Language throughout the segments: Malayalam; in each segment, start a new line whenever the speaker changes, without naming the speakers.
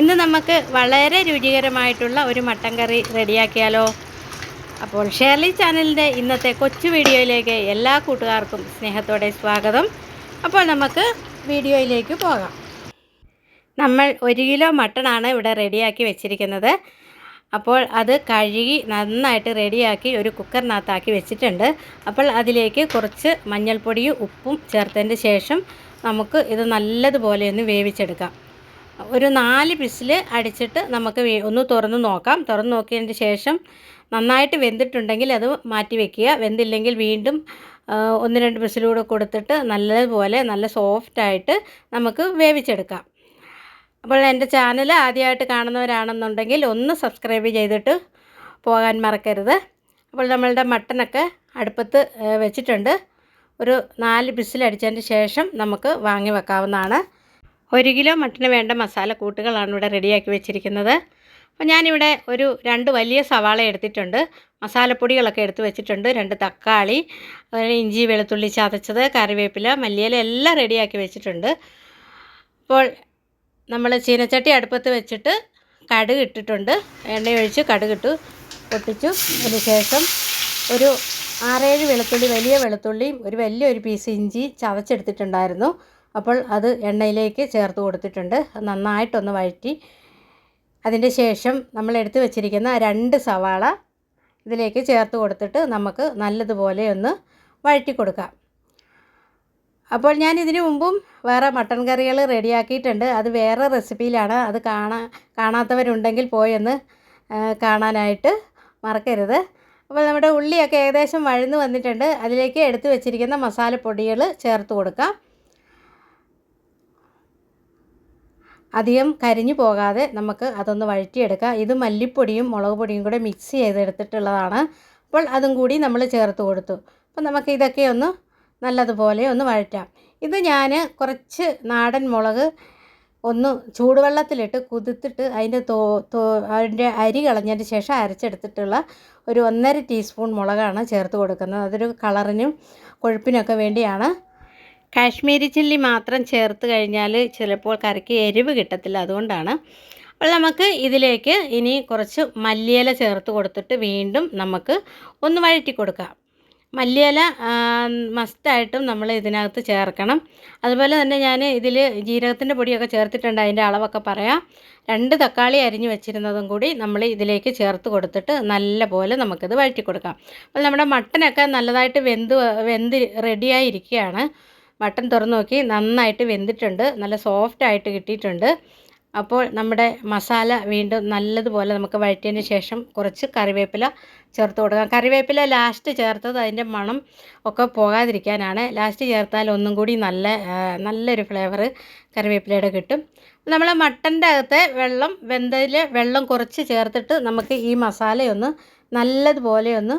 ഇന്ന് നമുക്ക് വളരെ രുചികരമായിട്ടുള്ള ഒരു മട്ടൻ കറി റെഡിയാക്കിയാലോ. അപ്പോൾ ഷേർലി ചാനലിന്റെ ഇന്നത്തെ കൊച്ചു വീഡിയോയിലേക്ക് എല്ലാ കൂട്ടുകാർക്കും സ്നേഹത്തോടെ സ്വാഗതം. അപ്പോൾ നമുക്ക് വീഡിയോയിലേക്ക് പോകാം. നമ്മൾ ഒരു കിലോ മട്ടണാണ് ഇവിടെ റെഡിയാക്കി വെച്ചിരിക്കുന്നത്. അപ്പോൾ അത് കഴുകി നന്നായിട്ട് റെഡിയാക്കി ഒരു കുക്കറിനകത്താക്കി വെച്ചിട്ടുണ്ട്. അപ്പോൾ അതിലേക്ക് കുറച്ച് മഞ്ഞൾപ്പൊടിയും ഉപ്പും ചേർത്തതിന്റെ ശേഷം നമുക്ക് ഇത് നല്ലതുപോലെ ഒന്ന് വേവിച്ചെടുക്കാം. ഒരു നാല് പിസിൽ അടിച്ചിട്ട് നമുക്ക് ഒന്ന് തുറന്ന് നോക്കാം. തുറന്ന് നോക്കിയതിന് ശേഷം നന്നായിട്ട് വെന്തിട്ടുണ്ടെങ്കിൽ അത് മാറ്റി വെക്കുക. വെന്തില്ലെങ്കിൽ വീണ്ടും ഒന്ന് രണ്ട് പിസിലൂടെ കൊടുത്തിട്ട് നല്ലതുപോലെ നല്ല സോഫ്റ്റായിട്ട് നമുക്ക് വേവിച്ചെടുക്കാം. അപ്പോൾ എന്റെ ചാനൽ ആദ്യമായിട്ട് കാണുന്നവരാണെന്നുണ്ടെങ്കിൽ ഒന്ന് സബ്സ്ക്രൈബ് ചെയ്തിട്ട് പോകാൻ മറക്കരുത്. അപ്പോൾ നമ്മളുടെ മട്ടനൊക്കെ അടുപ്പത്ത് വെച്ചിട്ടുണ്ട്. ഒരു നാല് പിസിലടിച്ചതിന് ശേഷം നമുക്ക് വാങ്ങി വെക്കാവുന്നതാണ്. ഒരു കിലോ മട്ടന് വേണ്ട മസാല കൂട്ടുകളാണ് ഇവിടെ റെഡിയാക്കി വെച്ചിരിക്കുന്നത്. അപ്പോൾ ഞാനിവിടെ ഒരു രണ്ട് വലിയ സവാള എടുത്തിട്ടുണ്ട്. മസാലപ്പൊടികളൊക്കെ എടുത്ത് വെച്ചിട്ടുണ്ട്. രണ്ട് തക്കാളി അതുപോലെ ഇഞ്ചി വെളുത്തുള്ളി ചതച്ചത് കറിവേപ്പില മല്ലിയില എല്ലാം റെഡിയാക്കി വെച്ചിട്ടുണ്ട്. അപ്പോൾ നമ്മൾ ചീനച്ചട്ടി അടുപ്പത്ത് വെച്ചിട്ട് കടുക് ഇട്ടിട്ടുണ്ട്. എണ്ണ ഒഴിച്ച് കടുക് ഇട്ടു പൊട്ടിച്ചു. അതിന് ശേഷം ഒരു ആറേഴ് വെളുത്തുള്ളി വലിയ വെളുത്തുള്ളിയും ഒരു വലിയൊരു പീസ് ഇഞ്ചി ചതച്ചെടുത്തിട്ടുണ്ടായിരുന്നു. അപ്പോൾ അത് എണ്ണയിലേക്ക് ചേർത്ത് കൊടുത്തിട്ടുണ്ട്. നന്നായിട്ടൊന്ന് വഴറ്റി. അതിന്റെ ശേഷം നമ്മൾ എടുത്തു വെച്ചിരിക്കുന്ന രണ്ട് സവാള ഇതിലേക്ക് ചേർത്ത് കൊടുത്തിട്ട് നമുക്ക് നല്ലതുപോലെ ഒന്ന് വഴറ്റി കൊടുക്കാം. അപ്പോൾ ഞാൻ ഇതിനു മുമ്പും വേറെ മട്ടൺ കറികൾ റെഡിയാക്കിയിട്ടുണ്ട്. അത് വേറെ റെസിപ്പിയിലാണ്. അത് കാണാ കാണാത്തവരുണ്ടെങ്കിൽ പോയൊന്ന് കാണാനായിട്ട് മറക്കരുത്. അപ്പോൾ നമ്മുടെ ഉള്ളിയൊക്കെ ഏകദേശം വഴന്ന് വന്നിട്ടുണ്ട്. അതിലേക്ക് എടുത്തു വെച്ചിരിക്കുന്ന മസാലപ്പൊടികൾ ചേർത്ത് കൊടുക്കാം. അധികം കരിഞ്ഞു പോകാതെ നമുക്ക് അതൊന്ന് വഴറ്റിയെടുക്കാം. ഇത് മല്ലിപ്പൊടിയും മുളക് പൊടിയും കൂടെ മിക്സ് ചെയ്തെടുത്തിട്ടുള്ളതാണ്. അപ്പോൾ അതും കൂടി നമ്മൾ ചേർത്ത് കൊടുത്തു. അപ്പോൾ നമുക്ക് ഇതൊക്കെ ഒന്ന് നല്ലതുപോലെ ഒന്ന് വഴറ്റാം. ഇത് ഞാൻ കുറച്ച് നാടൻ മുളക് ഒന്ന് ചൂടുവെള്ളത്തിലിട്ട് കുതിർത്തിട്ട് അതിന്റെ തോ തോ അതിന്റെ അരി കളഞ്ഞതിന് ശേഷം അരച്ചെടുത്തിട്ടുള്ള ഒരു ഒന്നര ടീസ്പൂൺ മുളകാണ് ചേർത്ത് കൊടുക്കുന്നത്. അതൊരു കളറിനും കൊഴുപ്പിനൊക്കെ വേണ്ടിയാണ് കാശ്മീരി ചില്ലി മാത്രം ചേർത്ത് കഴിഞ്ഞാൽ ചിലപ്പോൾ കറിക്ക് എരിവ് കിട്ടത്തില്ല അതുകൊണ്ടാണ്. അപ്പോൾ നമുക്ക് ഇതിലേക്ക് ഇനി കുറച്ച് മല്ലിയില ചേർത്ത് കൊടുത്തിട്ട് വീണ്ടും നമുക്ക് ഒന്ന് വഴറ്റി കൊടുക്കാം. മല്ലിയില മസ്റ്റായിട്ടും നമ്മൾ ഇതിനകത്ത് ചേർക്കണം. അതുപോലെ തന്നെ ഞാൻ ഇതിൽ ജീരകത്തിന്റെ പൊടിയൊക്കെ ചേർത്തിട്ടുണ്ട് അതിന്റെ അളവൊക്കെ പറയാം. രണ്ട് തക്കാളി അരിഞ്ഞ് വെച്ചിരുന്നതും കൂടി നമ്മൾ ഇതിലേക്ക് ചേർത്ത് കൊടുത്തിട്ട് നല്ല പോലെ നമുക്കിത് വഴറ്റി കൊടുക്കാം. അപ്പോൾ നമ്മുടെ മട്ടനൊക്കെ നല്ലതായിട്ട് വെന്ത് വെന്ത് റെഡിയായിരിക്കുകയാണ് മട്ടൻ തുറന്നു നോക്കി നന്നായിട്ട് വെന്തിട്ടുണ്ട്. നല്ല സോഫ്റ്റ് ആയിട്ട് കിട്ടിയിട്ടുണ്ട്. അപ്പോൾ നമ്മുടെ മസാല വീണ്ടും നല്ലതുപോലെ നമുക്ക് വഴറ്റിയതിന് ശേഷം കുറച്ച് കറിവേപ്പില ചേർത്ത് കൊടുക്കാം. കറിവേപ്പില ലാസ്റ്റ് ചേർത്തത് അതിന്റെ മണം ഒക്കെ പോകാതിരിക്കാനാണ്. ലാസ്റ്റ് ചേർത്താൽ ഒന്നും കൂടി നല്ല നല്ലൊരു ഫ്ലേവർ കറിവേപ്പിലയുടെ കിട്ടും. നമ്മൾ മട്ടന്റെ അകത്തെ വെള്ളം വെന്തതിൽ വെള്ളം കുറച്ച് ചേർത്തിട്ട് നമുക്ക് ഈ മസാലയൊന്ന് നല്ലതുപോലെ ഒന്ന്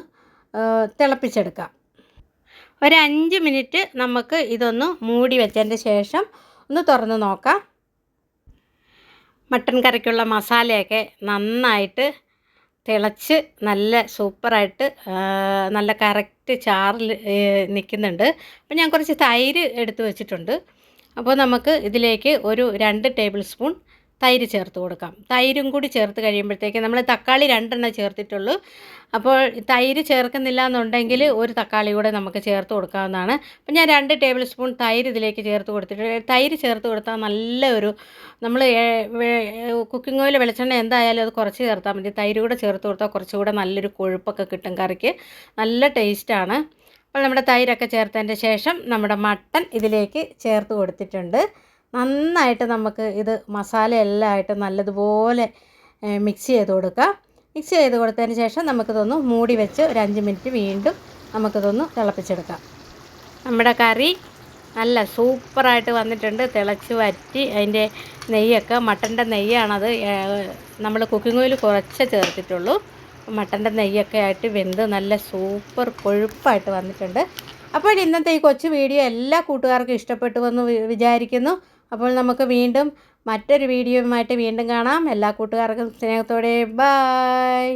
തിളപ്പിച്ചെടുക്കാം. ഒരു മിനിറ്റ് നമുക്ക് ഇതൊന്ന് മൂടി വെച്ചതിന്റെ ശേഷം ഒന്ന് തുറന്ന് നോക്കാം. മട്ടൻ കറിക്കുള്ള മസാലയൊക്കെ നന്നായിട്ട് തിളച്ച് നല്ല സൂപ്പറായിട്ട് നല്ല കറക്റ്റ് ചാറിൽ നിൽക്കുന്നുണ്ട്. അപ്പോൾ ഞാൻ കുറച്ച് തൈര് എടുത്ത് വെച്ചിട്ടുണ്ട്. അപ്പോൾ നമുക്ക് ഇതിലേക്ക് ഒരു രണ്ട് ടേബിൾ സ്പൂൺ തൈര് ചേർത്ത് കൊടുക്കാം. തൈരും കൂടി ചേർത്ത് കഴിയുമ്പോഴത്തേക്ക് നമ്മൾ തക്കാളി രണ്ടെണ്ണം ചേർത്തിട്ടുള്ളൂ. അപ്പോൾ തൈര് ചേർക്കുന്നില്ല എന്നുണ്ടെങ്കിൽ ഒരു തക്കാളി കൂടെ നമുക്ക് ചേർത്ത് കൊടുക്കാവുന്നതാണ്. അപ്പം ഞാൻ രണ്ട് ടേബിൾ സ്പൂൺ തൈര് ഇതിലേക്ക് ചേർത്ത് കൊടുത്തിട്ട് തൈര് ചേർത്ത് കൊടുത്താൽ നല്ല ഒരു നമ്മൾ കുക്കിംഗ് ഓയിൽ വെളിച്ചെണ്ണ എന്തായാലും അത് കുറച്ച് ചേർത്താൽ മതി. തൈര് കൂടെ ചേർത്ത് കൊടുത്താൽ കുറച്ചുകൂടെ നല്ലൊരു കൊഴുപ്പൊക്കെ കിട്ടും കറിക്ക്. നല്ല ടേസ്റ്റാണ്. അപ്പോൾ നമ്മുടെ തൈരൊക്കെ ചേർത്തതിന്റെ ശേഷം നമ്മുടെ മട്ടൻ ഇതിലേക്ക് ചേർത്ത് കൊടുത്തിട്ടുണ്ട്. നന്നായിട്ട് നമുക്ക് ഇത് മസാല എല്ലാം ആയിട്ട് നല്ലതുപോലെ മിക്സ് ചെയ്ത് കൊടുക്കുക മിക്സ് ചെയ്ത് കൊടുത്തതിന് ശേഷം നമുക്കിതൊന്ന് മൂടി വെച്ച് ഒരു അഞ്ച് മിനിറ്റ് വീണ്ടും നമുക്കിതൊന്ന് തിളപ്പിച്ചെടുക്കാം. നമ്മുടെ കറി നല്ല സൂപ്പറായിട്ട് വന്നിട്ടുണ്ട്. തിളച്ച് വറ്റി അതിന്റെ നെയ്യൊക്കെ മട്ടന്റെ നെയ്യാണത് നമ്മൾ കുക്കിംഗ് ഓയിൽ കുറച്ച് ചേർത്തിട്ടുള്ളൂ. മട്ടന്റെ നെയ്യൊക്കെ ആയിട്ട് വെന്ത് നല്ല സൂപ്പർ കൊഴുപ്പായിട്ട് വന്നിട്ടുണ്ട്. അപ്പോൾ ഇന്നത്തെ ഈ കൊച്ചു വീഡിയോ എല്ലാ കൂട്ടുകാർക്കും ഇഷ്ടപ്പെട്ടു എന്ന് വിചാരിക്കുന്നു. അപ്പോൾ നമുക്ക് വീണ്ടും മറ്റൊരു വീഡിയോയുമായിട്ട് വീണ്ടും കാണാം. എല്ലാ കൂട്ടുകാർക്കും സ്നേഹത്തോടെ. ബായ്